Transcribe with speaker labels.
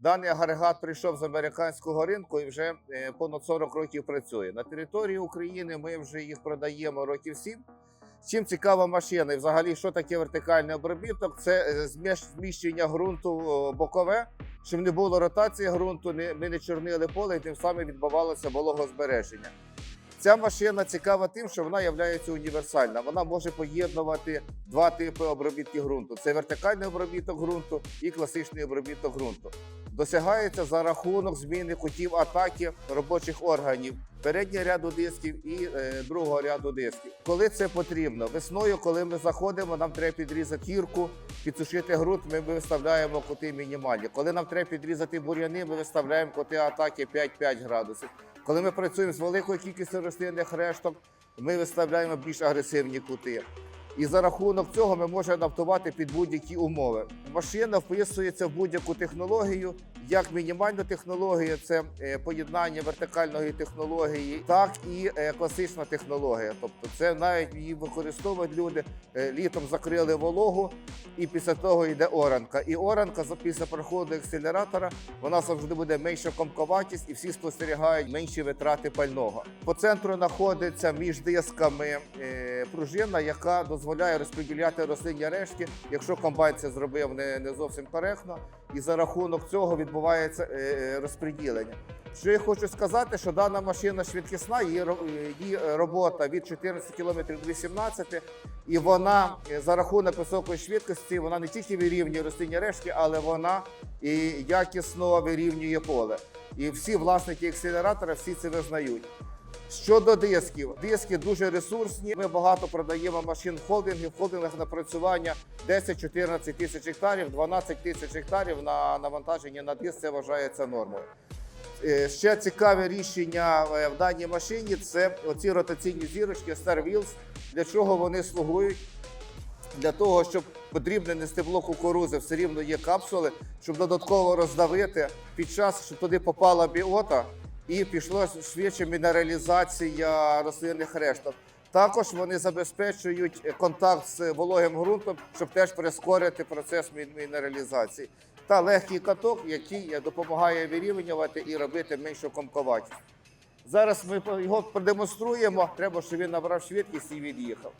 Speaker 1: Даний агрегат прийшов з американського ринку і вже е, понад 40 років працює. На території України ми вже їх продаємо років 7. Чим цікава машина, і взагалі, що таке вертикальний обробіток? Це е, зміщення ґрунту бокове, щоб не було ротації ґрунту, ми не чорнили поле і тим самим відбувалося вологозбереження. Ця машина цікава тим, що вона є універсальна. Вона може поєднувати два типи обробітки ґрунту: це вертикальний обробіток ґрунту і класичний обробіток ґрунту. Досягається за рахунок зміни кутів атаки робочих органів переднього ряду дисків і е, другого ряду дисків. Коли це потрібно? Весною, коли ми заходимо, нам треба підрізати гірку, підсушити ґрунт, ми виставляємо кути мінімальні. Коли нам треба підрізати бур'яни, ми виставляємо кути атаки 5-5 градусів. Коли ми працюємо з великою кількістю рослинних решток, ми виставляємо більш агресивні кути. І за рахунок цього ми можемо адаптувати під будь-які умови. Машина вписується в будь-яку технологію, як мінімальну технологію, це е, поєднання вертикальної технології, так і е, класична технологія. Тобто, це навіть її використовують люди. Е, Літом закрили вологу, і після того йде оранка. І оранка після проходу акселератора вона завжди буде менша комковатість, і всі спостерігають менші витрати пального. По центру знаходиться між дисками пружина, яка дозволяє розподіляти рослинні рештки, якщо комбайн це зробив не, не зовсім коректно, і за рахунок цього відбувається е, е, розподілення. Що я хочу сказати, що дана машина швидкісна, її, е, її робота від 14 км до 18, і вона за рахунок високої швидкості вона не тільки вирівнює рослинні рештки, але вона і якісно вирівнює поле. І всі власники акселератора всі це визнають. Щодо дисків, диски дуже ресурсні. Ми багато продаємо машин холдингів. В холдингах напрацювання 10-14 тисяч гектарів, 12 тисяч гектарів на навантаження на диск це вважається нормою. Е, Ще цікаве рішення е, в даній машині це оці ротаційні зірочки Star Wheels. Для чого вони слугують? Для того, щоб потрібне не стебло кукурузи, все рівно є капсули, щоб додатково роздавити під час, щоб туди попала біота і пішла швидше мінералізація рослинних решток. Також вони забезпечують контакт з вологим ґрунтом, щоб теж прискорити процес мінералізації. Та легкий каток, який допомагає вирівнювати і робити меншу комковатість. Зараз ми його продемонструємо. Треба, щоб він набрав швидкість і від'їхав.